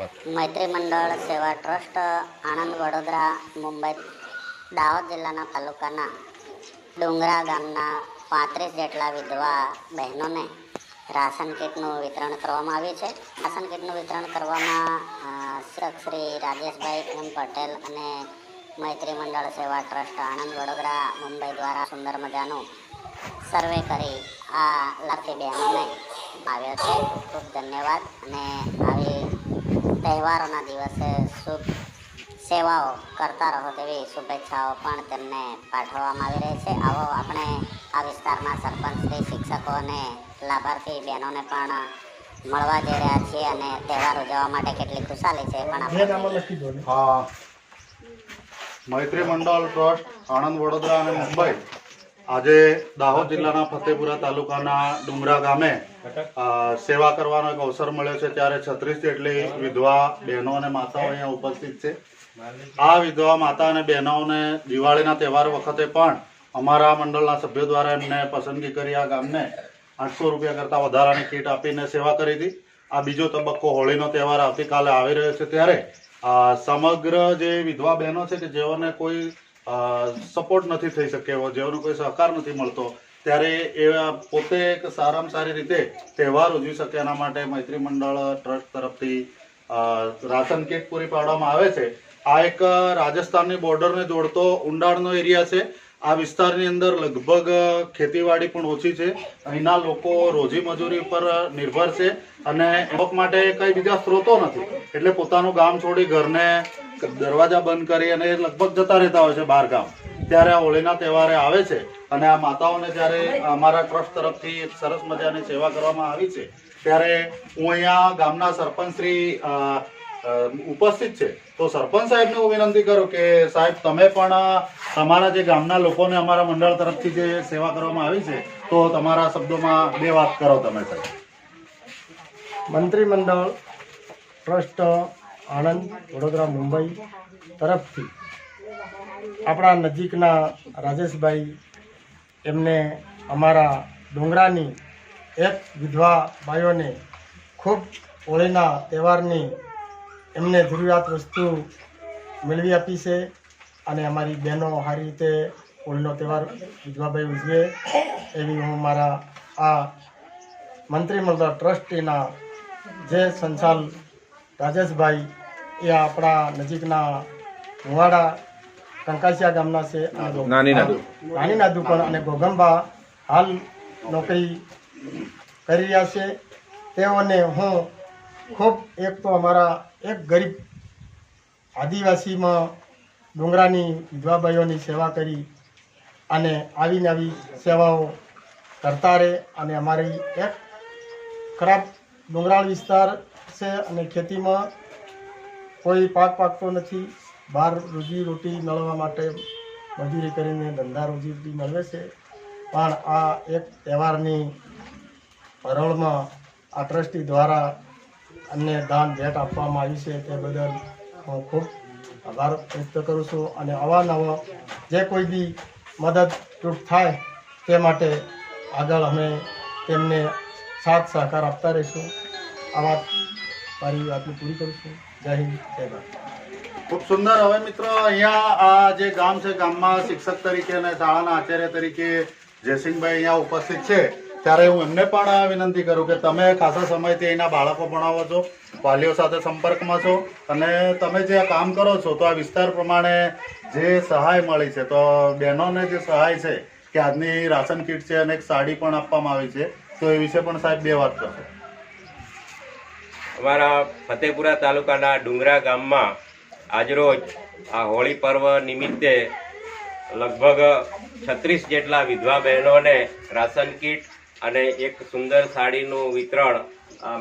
મૈત્રી Mandal Seva trust, Anand, Vadodara, Mumbai, Dahod જિલ્લાના તાલુકાના ડુંગરા ગામના પાંત્રીસ જેટલા વિધવા બહેનોને રાશન કીટનું વિતરણ કરવામાં આવ્યું છે. રાશન કીટનું વિતરણ કરવામાં શ્રી રાજેશભાઈ એમ પટેલ અને મૈત્રી મંડળ સેવા ટ્રસ્ટ, આણંદ, વડોદરા, મુંબઈ દ્વારા સુંદર મજાનું સર્વે કરી આ લાખી બહેનોને આવ્યો છે. ખૂબ ધન્યવાદ અને આવી તહેવારોના દિવસે શુભ સેવાઓ કરતા રહો તેવી શુભેચ્છાઓ પણ તેમને પાઠવવામાં આવી રહી છે. આવો આપણે આ વિસ્તારના સરપંચ શ્રી શિક્ષકો અને લાભાર્થી બહેનોને પણ મળવા જઈ રહ્યા છીએ અને તહેવાર ઉજવવા માટે કેટલી ખુશાલી છે પણ આપણે મૈત્રી મંડળ ટ્રસ્ટ આણંદ વડોદરા અને મુંબઈ. આજે દાહોદ જિલ્લાના ફતેપુરા તાલુકાના ડુંગરા ગામે સેવા કરવાનો એક અવસર મળ્યો છે. ત્યારે છત્રીસ જેટલી વિધવા બહેનો અને માતાઓ અહીંયા ઉપસ્થિત છે. આ વિધવા માતા અને બહેનોને દિવાળીના તહેવાર વખતે પણ અમારા મંડળના સભ્યો દ્વારા એમને પસંદગી કરી આ ગામને આઠસો રૂપિયા કરતાં વધારાની કીટ આપીને સેવા કરી હતી. આ બીજો તબક્કો હોળીનો તહેવાર આવતીકાલે આવી રહ્યો છે ત્યારે સમગ્ર જે વિધવા બહેનો છે કે જેઓને કોઈ સપોર્ટ નથી થઈ શક્યો જેઓનો કોઈ સહકાર નથી મળતો, ત્યારે એ પોતે એક સારામાં સારી રીતે તહેવાર ઉજવી શકે એના માટે મૈત્રી મંડળ, ટ્રસ્ટ તરફથી રાશન કીટ પૂરી પાડવામાં આવે છે. આ એક રાજસ્થાનની બોર્ડરને જોડતો ઊંડાણનો એરિયા છે. આ વિસ્તારની અંદર લગભગ ખેતીવાડી પણ ઓછી છે. અહીંના લોકો રોજી મજૂરી પર નિર્ભર છે અને એમક માટે કઈ બીજા સ્ત્રોતો નથી. એટલે પોતાનું ગામ છોડી ઘરને દરવાજા બંધ કરી અને લગભગ જતા રહેતા હોય છે બહાર ગામ. ત્યારે આ હોળીના તહેવારે આવે છે અને આ માતાઓને જ્યારે અમારા ટ્રસ્ટ તરફથી સરસ મજાની સેવા કરવામાં આવી છે, ત્યારે હું અહીંયા ગામના સરપંચ શ્રી ઉપસ્થિત છે. તો સરપંચ સાહેબને હું વિનંતી કરું કે સાહેબ, તમે પણ તમારા જે ગામના લોકોને અમારા મંડળ તરફથી જે સેવા કરવામાં આવી છે, તો તમારા શબ્દોમાં બે વાત કરો તમે સાહેબ. મંત્રીમંડળ ટ્રસ્ટ આણંદ, વડોદરા, મુંબઈ તરફથી. આપણા નજીકના રાજેશભાઈ એમને અમારા ડુંગરાની એક વિધવા ભાઈઓને ખૂબ હોળીના તહેવારની એમને જરૂરિયાત વસ્તુ મેળવી આપી છે અને અમારી બહેનો સારી રીતે હોળીનો તહેવાર વિધવાભાઈ ઉજવે એવી હું મારા આ મંત્રીમંડળ ટ્રસ્ટીના જે સંચાલ રાજેશભાઈ એ આપણા નજીકના મુવાડા કંકાસિયા ગામના છે નાની નાદુ. પણ અને ગોગંબા હાલ નોકરી કરી રહ્યા છે તેઓને હું ખૂબ એક તો અમારા એક ગરીબ આદિવાસીમાં ડુંગરાની વિધવાભાઈઓની સેવા કરી અને આવીને આવી સેવાઓ કરતા રહે અને અમારી એક ખરાબ ડુંગરાળ વિસ્તાર છે અને ખેતીમાં કોઈ પાક પાકતો નથી. બહાર રોજી રોટી મેળવવા માટે મજૂરી કરીને ધંધા રોજી રોટી મેળવે છે. પણ આ એક તહેવારની હરોળમાં આ ટ્રસ્ટી દ્વારા અમને દાન ભેટ આપવામાં આવી છે તે બદલ હું ખૂબ આભાર વ્યક્ત કરું છું અને અવાનવા જે કોઈ બી મદદ મદદરૂપ થાય તે માટે આગળ અમે તેમને સાથ સહકાર આપતા રહીશું. આ વાત મારી વાતને પૂરી કરું છું. જય હિન્દ ખૂબ સુંદર. હવે મિત્રો, અહીંયા આ જે ગામ છે, ગામમાં શિક્ષક તરીકે અને શાળાના આચાર્ય તરીકે જયસિંહભાઈ અહીંયા ઉપસ્થિત છે. ત્યારે હું એમને પણ વિનંતી કરું કે તમે ખાસા સમયથી અહીંના બાળકો ભણાવો છો, વાલીઓ સાથે સંપર્કમાં છો અને તમે જે કામ કરો છો, તો આ વિસ્તાર પ્રમાણે જે સહાય મળી છે, તો બહેનોને જે સહાય છે, કે આજની રાશન કીટ છે અને એક સાડી પણ આપવામાં આવી છે, તો એ વિશે પણ સાહેબ બે વાત કરશો. અમારા ફતેપુરા તાલુકાના ડુંગરા ગામમાં આજરોજ આ હોળી પર્વ નિમિત્તે લગભગ છત્રીસ જેટલા વિધવા બહેનોને રાશન કીટ અને એક સુંદર સાડીનું વિતરણ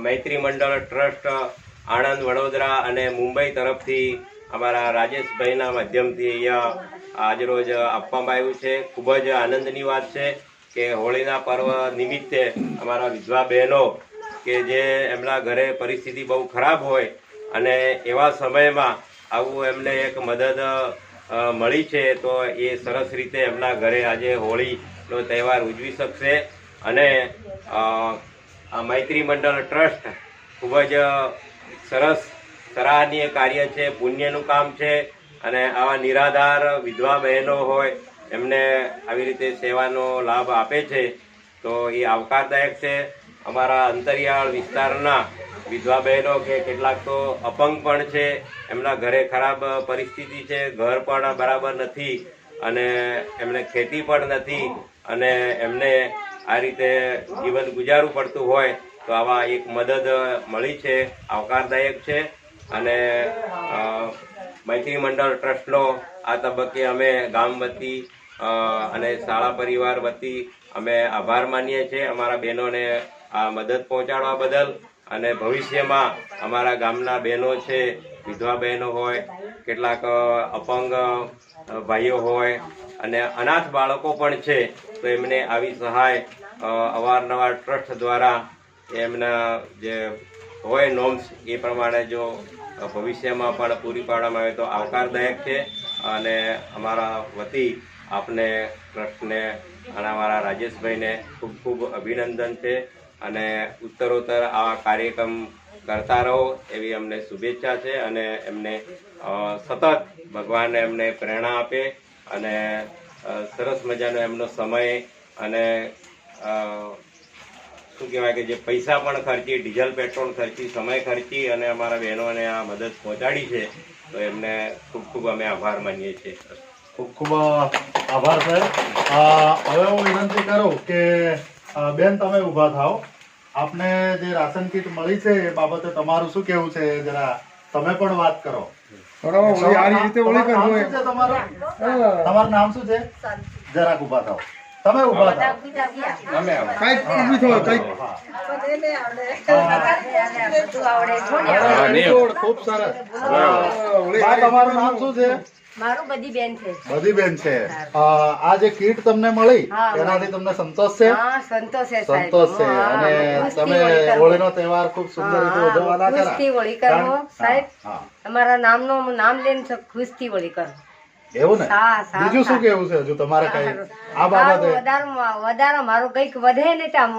મૈત્રી મંડળ ટ્રસ્ટ આણંદ, વડોદરા અને મુંબઈ તરફથી અમારા રાજેશભાઈના માધ્યમથી અહીંયા આજરોજ આપવામાં આવ્યું છે. ખૂબ જ આનંદની વાત છે કે હોળીના પર્વ નિમિત્તે અમારા વિધવા બહેનો કે જે એમના ઘરે પરિસ્થિતિ બહુ ખરાબ હોય અને એવા સમયમાં આવું એમને એક મદદ મળી છે, તો એ સરસ રીતે એમના ઘરે આજે હોળીનો તહેવાર ઉજવી શકશે અને આ મૈત્રી મંડળ ટ્રસ્ટ ખૂબ જ સરસ સરાહનીય કાર્ય છે, પુણ્યનું કામ છે અને આવા નિરાધાર વિધવા બહેનો હોય એમને આવી રીતે સેવાનો લાભ આપે છે, તો એ આવકારદાયક છે. અમારા અંતરિયાળ વિસ્તારના વિધવા બહેનો કે કેટલાક તો અપંગ પણ છે, એમના ઘરે ખરાબ પરિસ્થિતિ છે, ઘર પણ બરાબર નથી અને એમને ખેતી પણ નથી અને એમને આ રીતે જીવન ગુજારવું પડતું હોય તો આવા એક મદદ મળી છે, આવકારદાયક છે અને મૈત્રી મંડળ ટ્રસ્ટનો આ તબક્કે અમે ગામ વતી અને શાળા પરિવાર વતી અમે આભાર માનીએ છીએ. અમારા બહેનોને આ મદદ પહોંચાડવા બદલ અને ભવિષ્યમાં અમારા ગામના બહેનો છે, વિધવા બહેનો હોય, કેટલાક અપંગ ભાઈઓ હોય અને અનાથ બાળકો પણ છે, તો એમને આવી સહાય અવારનવાર ટ્રસ્ટ દ્વારા એમના જે હોય નોર્મ્સ એ પ્રમાણે જો ભવિષ્યમાં પણ પૂરી પાડવામાં આવે તો આવકારદાયક છે અને અમારા વતી આપને ટ્રસ્ટને અને અમારા રાજેશભાઈને ખૂબ ખૂબ અભિનંદન છે. અને ઉત્તરોત્તર આવા કાર્યક્રમ કરતા રહો એવી અમને શુભેચ્છા છે અને એમને સતત ભગવાન એમને પ્રેરણા આપે અને સરસ મજાનો એમનો સમય અને શું કહેવાય કે જે પૈસા પણ ખર્ચી, ડીઝલ, પેટ્રોલ ખર્ચી, સમય ખર્ચી અને અમારા બહેનોને આ મદદ પહોંચાડી છે, તો એમને ખૂબ ખૂબ અમે આભાર માનીએ છીએ. ખૂબ ખૂબ આભાર, સાહેબ. હવે હું વિનંતી કરું કે બેન તમે ઊભા થાઓ. આપને જે રાશન કીટ મળી છે એ બાબતે તમારું શું કેવું છે? જરા તમે પણ વાત કરો. તમારું નામ શું છે તમારું? હા. તમારું નામ શું છે? જરાક ઊભા થાઓ. તમે ઊભા થાઓ. કંઈક ઊભી થો કંઈક. ખૂબ સરસ તમારું નામ શું છે? મારું બધી બેન છે. બધી બેન છે. આ જે કીટ તમને મળી એનાથી તમને સંતોષ છે? સંતોષ છે સંતોષ છે. અને તમે. હોળીનો તહેવાર ખૂબ સુંદર રીતે ઉજવવાના ખરા ખુશથી હોળી કરો સાહેબ. તમારા નામનો નામ લઈને ખુશથી હોળી કરો. એવું ને? બીજું શું કેવું છે હજુ તમારે કઈ? આ બાબતે? વધારો મારું કંઈક વધે ને તો આમ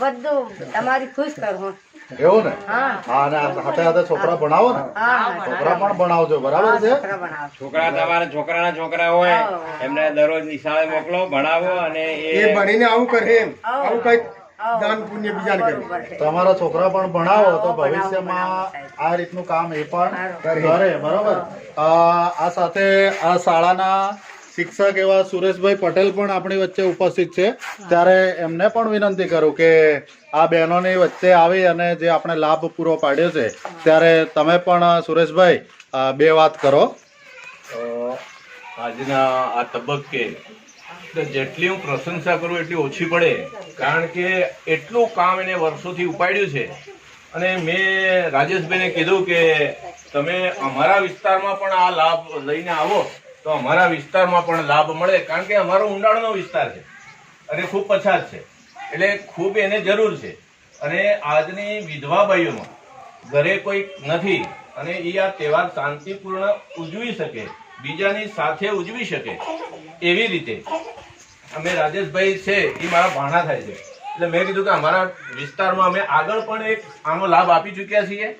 બધું તમારી ખુશ કરવું એવું ને? હા. હા અને સાથે હાથે છોકરા ભણાવો ને. છોકરા પણ ભણાવજો બરાબર છે? છોકરા બનાવો. છોકરા તમારા છોકરાના છોકરા હોય એમને દરરોજ નિશાળે મોકલો ભણાવો અને એ એ ભણીને આવું કરે એમ. આવું કંઈક દાન પુણ્ય બીજાને કરે. તમારા છોકરા પણ ભણાવો તો ભવિષ્યમાં આ રીતનું કામ એ પણ કરે. બરાબર? બરોબર આ સાથે આ શાળાના શિક્ષક એવા સુરેશભાઈ પટેલ પણ આપણી વચ્ચે ઉપસ્થિત છે. ત્યારે એમને પણ વિનંતી કરું કે આ બહેનોની વચ્ચે આવી અને જે આપણે લાભ પૂરો પાડ્યો છે ત્યારે તમે પણ સુરેશભાઈ બે વાત કરો. આજના આ તબક્કે તો જેટલી હું પ્રશંસા કરું એટલી ઓછી પડે. કારણ કે એટલું કામ એને વર્ષોથી ઉપાડ્યું છે. અને મેં રાજેશભાઈને કીધું કે તમે અમારા વિસ્તારમાં પણ આ લાભ લઈને આવો. તો અમારા વિસ્તારમાં પણ લાભ મળે, કારણ કે અમારો ઊંડાણનો વિસ્તાર છે. અને ખૂબ પછાત છે. એટલે ખૂબ એને જરૂર છે. અને આજની વિધવા ભાઈઓમાં ઘરે કોઈ નથી અને એ આ તહેવાર શાંતિપૂર્ણ ઉજવી શકે, બીજાની સાથે ઉજવી શકે એવી રીતે. અમે રાજેશભાઈ છે એ મારા ભાણા થાય છે. એટલે મેં કીધું કે અમારા વિસ્તારમાં અમે આગળ પણ એક આનો લાભ આપી ચૂક્યા છીએ.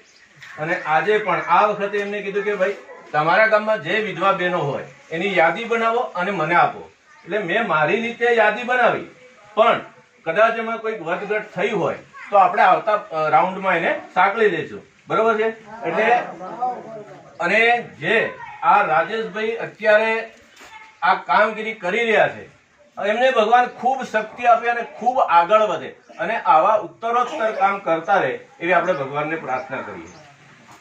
અને આજે પણ આ વખતે એમને કીધું કે ભાઈ, તમારા ગામમાં જે વિધવા બહેનો હોય એની યાદી બનાવો અને મને આપો. એટલે મેં મારી રીતે યાદી બનાવી. પણ કદાચ એમાં કોઈક વધઘટ થઈ હોય, તો આપણે આવતા રાઉન્ડમાં એને સાંકળી દઈશું બરોબર છે? એટલે અને જે આ રાજેશભાઈ અત્યારે આ કામગીરી કરી રહ્યા છે, એમને ભગવાન ખૂબ શક્તિ આપે અને ખૂબ આગળ વધે અને આવા ઉત્તરોત્તર કામ કરતા રહે એવી આપણે ભગવાનને પ્રાર્થના કરીએ.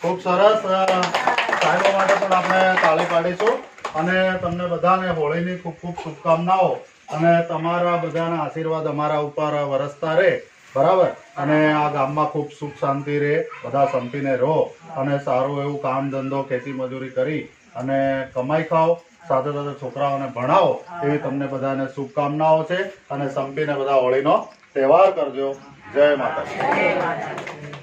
ખૂબ સરસ સાહેબો માટે પણ આપણે તાળી પાડીશું. અને તમને બધાને હોળીની ખૂબ ખૂબ શુભકામનાઓ અને તમારા બધાના આશીર્વાદ અમારા ઉપર વરસતા રહે. બરાબર? અને આ ગામમાં ખૂબ સુખ શાંતિ રહે, બધા સંપીને રહો અને સારું એવું કામ ધંધો ખેતી મજૂરી કરી અને કમાઈ ખાઓ, સાથે સાથે છોકરાઓને ભણાવો, એવી તમને બધાને શુભકામનાઓ છે. અને સંપીને બધા હોળીનો તહેવાર કરજો. જય માતાજી.